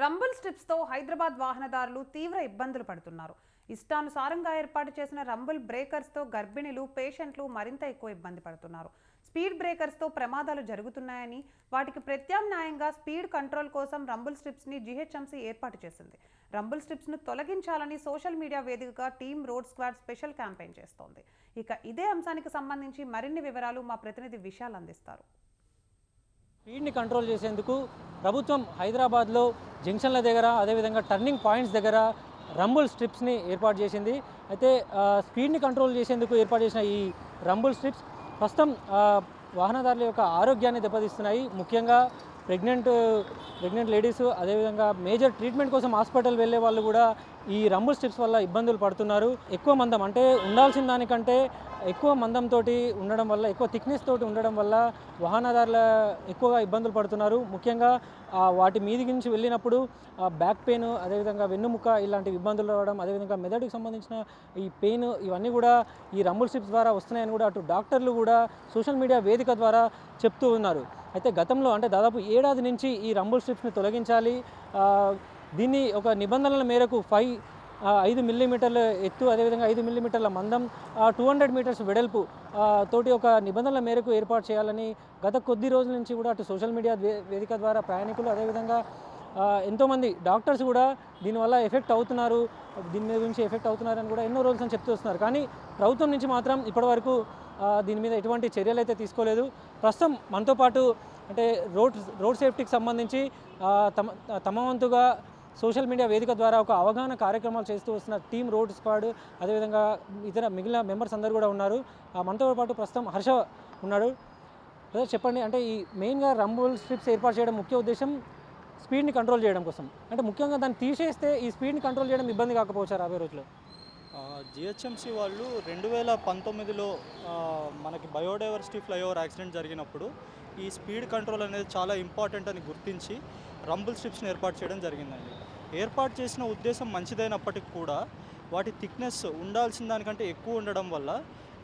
Rumble స్ట్రిప్స్తో Hyderabad వాహనదారులు తీవ్ర ఇబ్బందులు పడుతున్నారు. ఇష్టానుసారంగా ఏర్పాటు చేసిన రంబుల్ బ్రేకర్స్తో గర్భిణీలు పేషెంట్లు మరింత ఎక్కువ ఇబ్బంది పడుతున్నారు. స్పీడ్ బ్రేకర్స్తో ప్రమాదాలు జరుగుతున్నాయని వాటికి ప్రత్యామ్నాయంగా స్పీడ్ కంట్రోల్ కోసం రంబుల్ స్ట్రిప్స్ని జీహెచ్ఎంసీ ఏర్పాటు చేసింది. రంబుల్ స్ట్రిప్స్ను తొలగించాలని సోషల్ మీడియా వేదికగా team road squad special campaign చేస్తోంది. ఇక ఇదే అంశానికి సంబంధించి మరిన్ని వివరాలు మా ప్రతినిధి విశాల్ అందిస్తారు. స్పీడ్ని కంట్రోల్ చేసేందుకు ప్రభుత్వం హైదరాబాద్లో జంక్షన్ల దగ్గర అదేవిధంగా టర్నింగ్ పాయింట్స్ దగ్గర రంబుల్ స్ట్రిప్స్ని ఏర్పాటు చేసింది. అయితే స్పీడ్ని కంట్రోల్ చేసేందుకు ఏర్పాటు చేసిన ఈ రంబుల్ స్ట్రిప్స్ ప్రస్తుతం వాహనదారుల యొక్క ఆరోగ్యాన్ని దెబ్బతీస్తున్నాయి. ముఖ్యంగా ప్రెగ్నెంట్ ప్రెగ్నెంట్ లేడీస్ అదేవిధంగా మేజర్ ట్రీట్మెంట్ కోసం హాస్పిటల్ వెళ్ళే వాళ్ళు కూడా ఈ రంబుల్ స్టెప్స్ వల్ల ఇబ్బందులు పడుతున్నారు. ఎక్కువ మందం అంటే ఉండాల్సిన దానికంటే ఎక్కువ మందంతో ఉండడం వల్ల ఎక్కువ థిక్నెస్ తోటి ఉండడం వల్ల వాహనదారుల ఎక్కువగా ఇబ్బందులు పడుతున్నారు. ముఖ్యంగా వాటి మీది నుంచి వెళ్ళినప్పుడు బ్యాక్ పెయిన్ అదేవిధంగా వెన్నుముక ఇలాంటి ఇబ్బందులు రావడం అదేవిధంగా మెదడుకు సంబంధించిన ఈ పెయిన్ ఇవన్నీ కూడా ఈ రంబుల్ స్టెప్స్ ద్వారా వస్తున్నాయని కూడా అటు డాక్టర్లు కూడా సోషల్ మీడియా వేదిక ద్వారా చెప్తూ ఉన్నారు. అయితే గతంలో అంటే దాదాపు ఏడాది నుంచి ఈ రంబుల్ స్ట్రిప్స్ని తొలగించాలి. దీన్ని ఒక నిబంధనల మేరకు ఫైవ్ ఐదు మిల్లీమీటర్ల ఎత్తు అదేవిధంగా ఐదు మిల్లీమీటర్ల మందం టూ హండ్రెడ్ మీటర్స్ వెడల్పు తోటి ఒక నిబంధనల మేరకు ఏర్పాటు చేయాలని గత కొద్ది రోజుల నుంచి కూడా అటు సోషల్ మీడియా వేదిక ద్వారా ప్రయాణికులు అదేవిధంగా ఎంతోమంది డాక్టర్స్ కూడా దీనివల్ల ఎఫెక్ట్ అవుతున్నారు. దీని మీద నుంచి ఎఫెక్ట్ అవుతున్నారని కూడా ఎన్నో రోజుల నుంచి చెప్తూ వస్తున్నారు. కానీ ప్రభుత్వం నుంచి మాత్రం ఇప్పటివరకు దీని మీద ఎటువంటి చర్యలు అయితే తీసుకోలేదు. ప్రస్తుతం మనతో పాటు అంటే రోడ్ రోడ్ సేఫ్టీకి సంబంధించి తమ తమ వంతుగా సోషల్ మీడియా వేదిక ద్వారా ఒక అవగాహన కార్యక్రమాలు చేస్తూ వస్తున్న టీమ్ రోడ్ స్క్వాడ్ అదేవిధంగా ఇతర మిగిలిన మెంబర్స్ అందరు కూడా ఉన్నారు. ఆ, మనతో పాటు ప్రస్తుతం హర్ష ఉన్నాడు. లేదా చెప్పండి అంటే ఈ మెయిన్గా రంబుల్ స్ట్రిప్స్ ఏర్పాటు చేయడం ముఖ్య ఉద్దేశం స్పీడ్ని కంట్రోల్ చేయడం కోసం. అంటే ముఖ్యంగా దాన్ని తీసేస్తే ఈ స్పీడ్ని కంట్రోల్ చేయడం ఇబ్బంది కాకపోవచ్చు రాబోయే రోజుల్లో? జిహెచ్ఎంసీ వాళ్ళు రెండు వేల పంతొమ్మిదిలో మనకి బయోడైవర్సిటీ ఫ్లైఓవర్ యాక్సిడెంట్ జరిగినప్పుడు ఈ స్పీడ్ కంట్రోల్ అనేది చాలా ఇంపార్టెంట్ అని గుర్తించి రంబుల్ స్ట్రిప్స్ని ఏర్పాటు చేయడం జరిగిందండి. ఏర్పాటు చేసిన ఉద్దేశం మంచిదైనప్పటికీ కూడా వాటి థిక్నెస్ ఉండాల్సిన దానికంటే ఎక్కువ ఉండడం వల్ల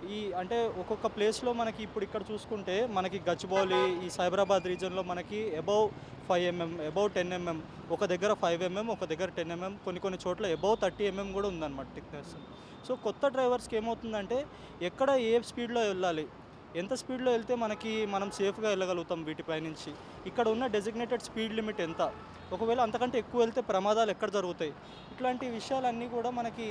ఈ అంటే ఒక్కొక్క ప్లేస్లో మనకి ఇప్పుడు ఇక్కడ చూసుకుంటే మనకి గచ్చిబౌలి ఈ సైబరాబాద్ రీజన్లో మనకి above five MM above ten MM ఒక దగ్గర ఫైవ్ ఎంఎం ఒక దగ్గర టెన్ ఎంఎం కొన్ని కొన్ని చోట్ల అబౌవ్ థర్టీ ఎంఎం కూడా ఉందన్నమాట థిక్నెస్ సో కొత్త డ్రైవర్స్కి ఏమవుతుందంటే ఎక్కడ ఏ స్పీడ్లో వెళ్ళాలి ఎంత స్పీడ్లో వెళ్తే మనకి మనం సేఫ్గా వెళ్ళగలుగుతాం వీటిపై నుంచి ఇక్కడ ఉన్న డెసిగ్నేటెడ్ స్పీడ్ లిమిట్ ఎంత? ఒకవేళ అంతకంటే ఎక్కువ వెళ్తే ప్రమాదాలు ఎక్కడ జరుగుతాయి? ఇట్లాంటి విషయాలన్నీ కూడా మనకి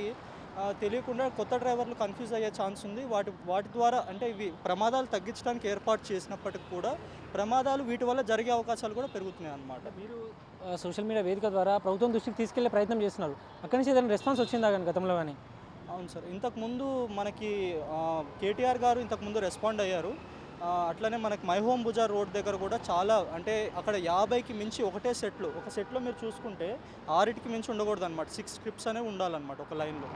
తెలియకుండా కొత్త డ్రైవర్లు కన్ఫ్యూజ్ అయ్యే ఛాన్స్ ఉంది. వాటి వాటి ద్వారా అంటే ఇవి ప్రమాదాలు తగ్గించడానికి ఏర్పాటు చేసినప్పటికి కూడా ప్రమాదాలు వీటి వల్ల జరిగే అవకాశాలు కూడా పెరుగుతున్నాయి అన్నమాట. మీరు సోషల్ మీడియా వేదిక ద్వారా ప్రభుత్వం దృష్టికి తీసుకెళ్ళే ప్రయత్నం చేస్తున్నారు. అక్కడి నుంచి ఏదైనా రెస్పాన్స్ వచ్చిందా కానీ గతంలో కానీ అవును సార్. ఇంతకుముందు మనకి కేటీఆర్ గారు ఇంతకుముందు రెస్పాండ్ అయ్యారు. అట్లనే మనకి మై హోమ్ బుజార్ రోడ్ దగ్గర కూడా చాలా అంటే అక్కడ యాభైకి మించి ఒకటే సెట్లు ఒక సెట్లో మీరు చూసుకుంటే ఆరిటికి మించి ఉండకూడదు అనమాట సిక్స్ స్క్రిప్ట్స్ అనేవి ఉండాలన్నమాట ఒక లైన్లో.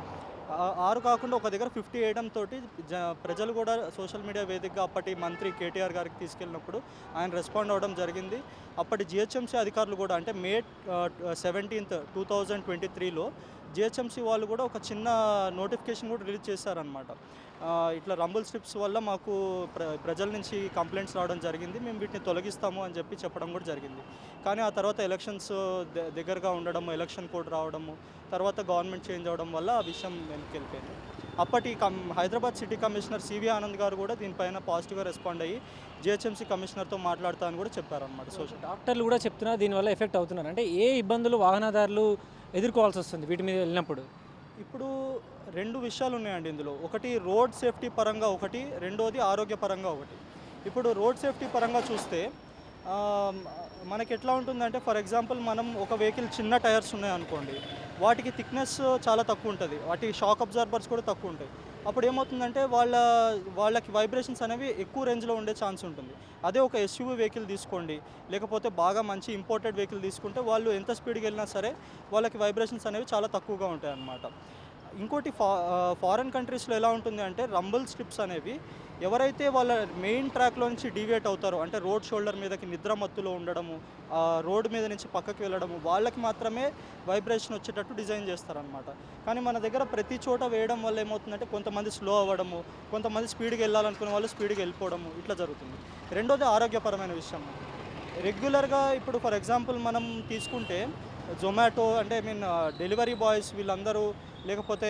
ఆరు కాకుండా ఒక దగ్గర ఫిఫ్టీ వేయడం తోటి జ ప్రజలు కూడా సోషల్ మీడియా వేదికగా అప్పటి మంత్రి కేటీఆర్ గారికి తీసుకెళ్ళినప్పుడు ఆయన రెస్పాండ్ అవ్వడం జరిగింది. అప్పటి జిహెచ్ఎంసీ అధికారులు కూడా అంటే May seventeenth two thousand twenty త్రీలో జిహెచ్ఎంసీ వాళ్ళు కూడా ఒక చిన్న నోటిఫికేషన్ కూడా రిలీజ్ చేశారనమాట ఇట్లా రంబుల్ స్ట్రిప్స్ వల్ల మాకు ప్ర ప్రజల నుంచి కంప్లైంట్స్ రావడం జరిగింది. మేము వీటిని తొలగిస్తాము అని చెప్పి చెప్పడం కూడా జరిగింది. కానీ ఆ తర్వాత ఎలక్షన్స్ దగ్గరగా ఉండడము ఎలక్షన్ కోడ్ రావడము తర్వాత గవర్నమెంట్ చేంజ్ అవ్వడం వల్ల ఆ విషయం వెనక్కి వెళ్ళిపోయింది. అప్పటి cum Hyderabad city commissioner C V Anand గారు కూడా దీనిపైన పాజిటివ్గా రెస్పాండ్ అయ్యి జిహెచ్ఎంసీ కమిషనర్తో మాట్లాడతా అని కూడా చెప్పారనమాట సోషల్ డాక్టర్లు కూడా చెప్తున్నారు దీనివల్ల ఎఫెక్ట్ అవుతున్నారు. అంటే ఏ ఇబ్బందులు వాహనదారులు ఎదుర్కోవాల్సి వస్తుంది వీటి మీద వెళ్ళినప్పుడు. ఇప్పుడు రెండు విషయాలు ఉన్నాయండి ఇందులో. ఒకటి రోడ్ సేఫ్టీ పరంగా ఒకటి రెండోది ఆరోగ్య పరంగా ఒకటి. ఇప్పుడు రోడ్ సేఫ్టీ పరంగా చూస్తే మనకి ఎట్లా ఉంటుందంటే ఫర్ ఎగ్జాంపుల్ మనం ఒక వెహికల్ చిన్న టైర్స్ ఉన్నాయి అనుకోండి వాటికి థిక్నెస్ చాలా తక్కువ ఉంటుంది. వాటి షాక్ అబ్జార్బర్స్ కూడా తక్కువ ఉంటాయి. అప్పుడు ఏమవుతుందంటే వాళ్ళ వాళ్ళకి వైబ్రేషన్స్ అనేవి ఎక్కువ రేంజ్లో ఉండే ఛాన్స్ ఉంటుంది. అదే ఒక ఎస్యూవీ వెహికల్ తీసుకోండి లేకపోతే బాగా మంచి ఇంపోర్టెడ్ వెహికల్ తీసుకుంటే వాళ్ళు ఎంత స్పీడ్కి వెళ్ళినా సరే వాళ్ళకి వైబ్రేషన్స్ అనేవి చాలా తక్కువగా ఉంటాయి అన్నమాట ఇంకోటి ఫా ఫారెన్ కంట్రీస్లో ఎలా ఉంటుంది అంటే రంబుల్ స్ట్రిప్స్ అనేవి ఎవరైతే వాళ్ళ మెయిన్ ట్రాక్లో నుంచి డీవియేట్ అవుతారో అంటే రోడ్ షోల్డర్ మీదకి నిద్ర మత్తులో ఉండడము రోడ్ మీద నుంచి పక్కకి వెళ్ళడము వాళ్ళకి మాత్రమే వైబ్రేషన్ వచ్చేటట్టు డిజైన్ చేస్తారనమాట కానీ మన దగ్గర ప్రతి చోట వేయడం వల్ల ఏమవుతుందంటే కొంతమంది స్లో అవ్వడము కొంతమంది స్పీడ్గా వెళ్ళాలనుకునే వాళ్ళు స్పీడ్గా వెళ్ళిపోవడము ఇట్లా జరుగుతుంది. రెండోది ఆరోగ్యపరమైన విషయం. రెగ్యులర్గా ఇప్పుడు ఫర్ ఎగ్జాంపుల్ మనం తీసుకుంటే జొమాటో అంటే ఐ మీన్ డెలివరీ బాయ్స్ వీళ్ళందరూ లేకపోతే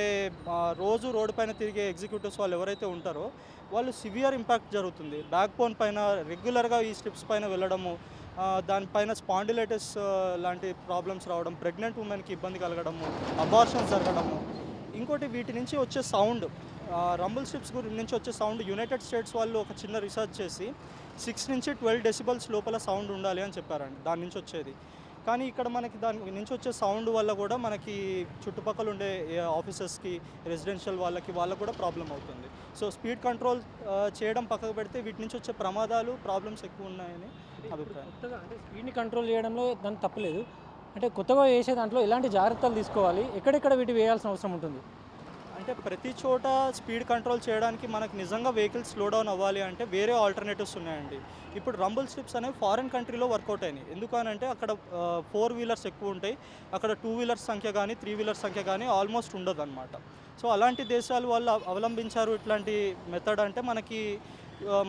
uh, రోజు రోడ్డు పైన తిరిగే ఎగ్జిక్యూటివ్స్ వాళ్ళు ఎవరైతే ఉంటారో వాళ్ళు సివియర్ ఇంపాక్ట్ జరుగుతుంది. బ్యాక్ బోన్ పైన రెగ్యులర్గా ఈ స్ట్రిప్స్ పైన వెళ్ళడము uh, దానిపైన స్పాండిలైటిస్ uh, లాంటి ప్రాబ్లమ్స్ రావడం ప్రెగ్నెంట్ ఉమెన్కి ఇబ్బంది కలగడము అబార్షన్స్ జరగడము. ఇంకోటి వీటి నుంచి వచ్చే సౌండ్ రంబుల్ స్ట్రిప్స్ గురించి నుంచి వచ్చే సౌండ్ యునైటెడ్ స్టేట్స్ వాళ్ళు ఒక చిన్న రీసెర్చ్ చేసి సిక్స్ నుంచి ట్వెల్వ్ డెసిబల్స్ లోపల సౌండ్ ఉండాలి అని చెప్పారండి. దాని నుంచి వచ్చేది. కానీ ఇక్కడ మనకి దాని నుంచి వచ్చే సౌండ్ వల్ల కూడా మనకి చుట్టుపక్కల ఉండే ఆఫీసర్స్కి రెసిడెన్షియల్ వాళ్ళకి వాళ్ళకి కూడా ప్రాబ్లం అవుతుంది. సో స్పీడ్ కంట్రోల్ చేయడం పక్కకు పెడితే వీటి నుంచి వచ్చే ప్రమాదాలు ప్రాబ్లమ్స్ ఎక్కువ ఉన్నాయని అభిప్రాయం. అంటే స్పీడ్ని కంట్రోల్ చేయడంలో దాని తప్పలేదు అంటే కొత్తగా వేసే దాంట్లో ఎలాంటి జాగ్రత్తలు తీసుకోవాలి? ఎక్కడెక్కడ వీటి వేయాల్సిన అవసరం ఉంటుంది? అంటే ప్రతి చోట స్పీడ్ కంట్రోల్ చేయడానికి మనకు నిజంగా వెహికల్స్ స్లో డౌన్ అవ్వాలి అంటే వేరే ఆల్టర్నేటివ్స్ ఉన్నాయండి. ఇప్పుడు రంబుల్ స్ట్రిప్స్ అనేవి ఫారిన్ కంట్రీలో వర్కౌట్ అయినాయి. ఎందుకనంటే అక్కడ ఫోర్ వీలర్స్ ఎక్కువ ఉంటాయి. అక్కడ టూ వీలర్స్ సంఖ్య కానీ త్రీ వీలర్స్ సంఖ్య కానీ ఆల్మోస్ట్ ఉండదు అనమాట సో అలాంటి దేశాలు వాళ్ళు అవలంబించారు ఇట్లాంటి మెథడ్ అంటే మనకి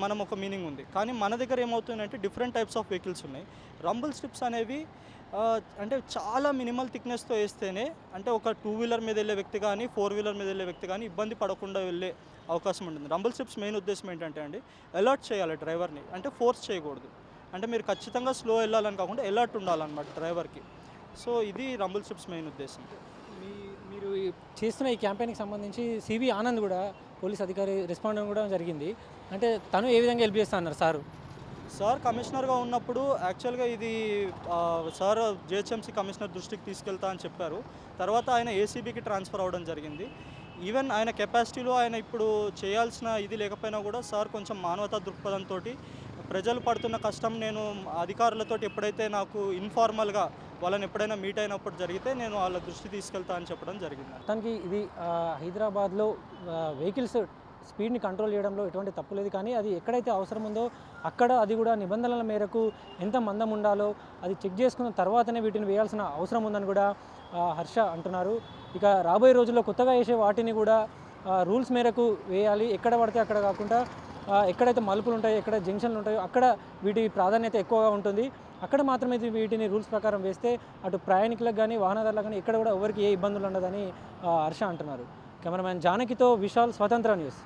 మనం ఒక మీనింగ్ ఉంది. కానీ మన దగ్గర ఏమవుతుందంటే డిఫరెంట్ టైప్స్ ఆఫ్ వెహికల్స్ ఉన్నాయి. రంబుల్ స్ట్రిప్స్ అనేవి అంటే చాలా మినిమల్ థిక్నెస్తో వేస్తేనే అంటే ఒక టూ వీలర్ మీద వెళ్ళే వ్యక్తి కానీ ఫోర్ వీలర్ మీద వెళ్ళే వ్యక్తి కానీ ఇబ్బంది పడకుండా వెళ్ళే అవకాశం ఉంటుంది. రంబుల్ స్ట్రిప్స్ మెయిన్ ఉద్దేశం ఏంటంటే అండి అలర్ట్ చేయాలి డ్రైవర్ని అంటే ఫోర్స్ చేయకూడదు. అంటే మీరు ఖచ్చితంగా స్లో వెళ్ళాలని కాకుండా అలర్ట్ ఉండాలన్నమాట డ్రైవర్కి సో ఇది రంబుల్ స్ట్రిప్స్ మెయిన్ ఉద్దేశం. మీ మీరు చేస్తున్న ఈ క్యాంపెయిన్కి సంబంధించి సివి ఆనంద్ కూడా పోలీస్ అధికారి రెస్పాండ్ అవ్వడం కూడా జరిగింది. అంటే తను ఏ విధంగా హెల్ప్ చేస్తా అన్నారు సారు? సార్ కమిషనర్గా ఉన్నప్పుడు యాక్చువల్గా ఇది సార్ జిహెచ్ఎంసీ కమిషనర్ దృష్టికి తీసుకెళ్తా అని చెప్పారు. తర్వాత ఆయన ఏసీబీకి ట్రాన్స్ఫర్ అవ్వడం జరిగింది. ఈవెన్ ఆయన కెపాసిటీలో ఆయన ఇప్పుడు చేయాల్సిన ఇది లేకపోయినా కూడా సార్ కొంచెం మానవతా దృక్పథంతో ప్రజలు పడుతున్న కష్టం నేను అధికారులతో ఎప్పుడైతే నాకు ఇన్ఫార్మల్గా వాళ్ళని ఎప్పుడైనా మీట్ అయినప్పుడు జరిగితే నేను వాళ్ళ దృష్టి తీసుకెళ్తా అని చెప్పడం జరిగింది. తనకి ఇది హైదరాబాద్లో వెహికల్స్ స్పీడ్ని కంట్రోల్ చేయడంలో ఎటువంటి తప్పు లేదు. కానీ అది ఎక్కడైతే అవసరం ఉందో అక్కడ అది కూడా నిబంధనల మేరకు ఎంత మందం ఉండాలో అది చెక్ చేసుకున్న తర్వాతనే వీటిని వేయాల్సిన అవసరం ఉందని కూడా హర్ష అంటున్నారు. ఇక రాబోయే రోజుల్లో కొత్తగా వేసే వాటిని కూడా రూల్స్ మేరకు వేయాలి. ఎక్కడ పడితే అక్కడ కాకుండా ఎక్కడైతే మలుపులు ఉంటాయో ఎక్కడ జంక్షన్లు ఉంటాయో అక్కడ వీటి ప్రాధాన్యత ఎక్కువగా ఉంటుంది. అక్కడ మాత్రమే వీటిని రూల్స్ ప్రకారం వేస్తే అటు ప్రయాణికులకు కానీ వాహనదారులకు కానీ ఎక్కడ కూడా ఎవరికి ఏ ఇబ్బందులు ఉండదని హర్ష అంటున్నారు. కెమెరామ్యాన్ జానకితో విశాల్ స్వతంత్ర న్యూస్.